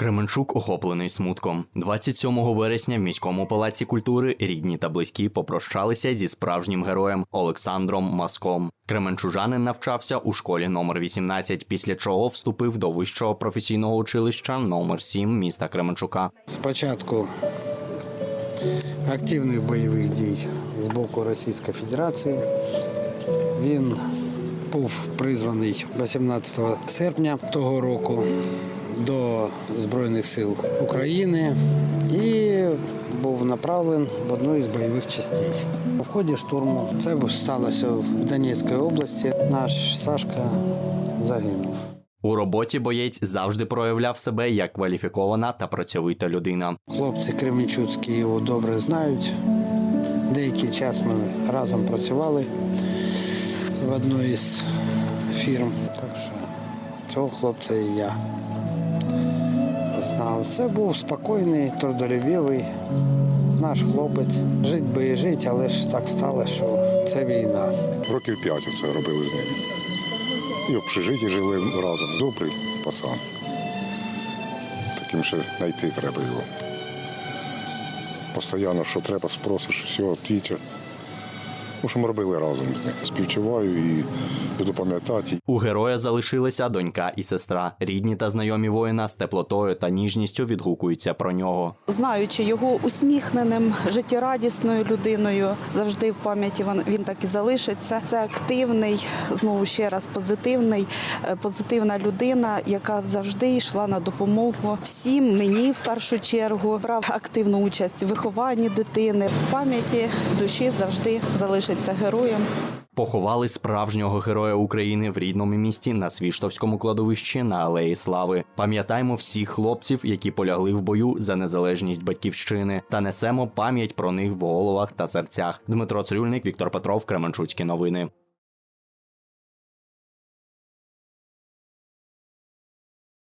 Кременчук охоплений смутком. 27 вересня в міському палаці культури рідні та близькі попрощалися зі справжнім героєм Олександром Маском. Кременчужанин навчався у школі номер 18, після чого вступив до вищого професійного училища номер 7 міста Кременчука. Спочатку активних бойових дій з боку Російської Федерації. Він був призваний 18 серпня того року до Збройних сил України і був направлений в одну із бойових частей. В ході штурму це сталося в Донецькій області. Наш Сашка загинув. У роботі боєць завжди проявляв себе як кваліфікована та працьовита людина. Хлопці Кременчуцькі його добре знають. Деякий час ми разом працювали в одній із фірм. Так що цього хлопця і я знав. Це був спокійний, трудолюбивий наш хлопець. Жить би і жить, але ж так стало, що це війна. Років п'ять оце робили з ним. І в общежитті жили разом. Добрий пацан. Таким ще знайти треба його. Постоянно, що треба, спросиш, все, тіче. Ну, що ми робили разом з ним. Співчуваю і буду пам'ятати. У героя залишилися донька і сестра. Рідні та знайомі воїна з теплотою та ніжністю відгукуються про нього. знаючи його усміхненим, життєрадісною людиною, завжди в пам'яті він, він так і залишиться. Це активний, знову ще раз позитивний, е, позитивна людина, яка завжди йшла на допомогу всім мені в першу чергу. Брав активну участь в вихованні дитини. В пам'яті душі завжди залишиться героєм. Поховали справжнього героя України в рідному місті на Свіштовському кладовищі на Алеї Слави. Пам'ятаємо всіх хлопців, які полягли в бою за незалежність батьківщини, та несемо пам'ять про них в головах та серцях. Дмитро Цирюльник, Віктор Петров, Кременчуцькі новини.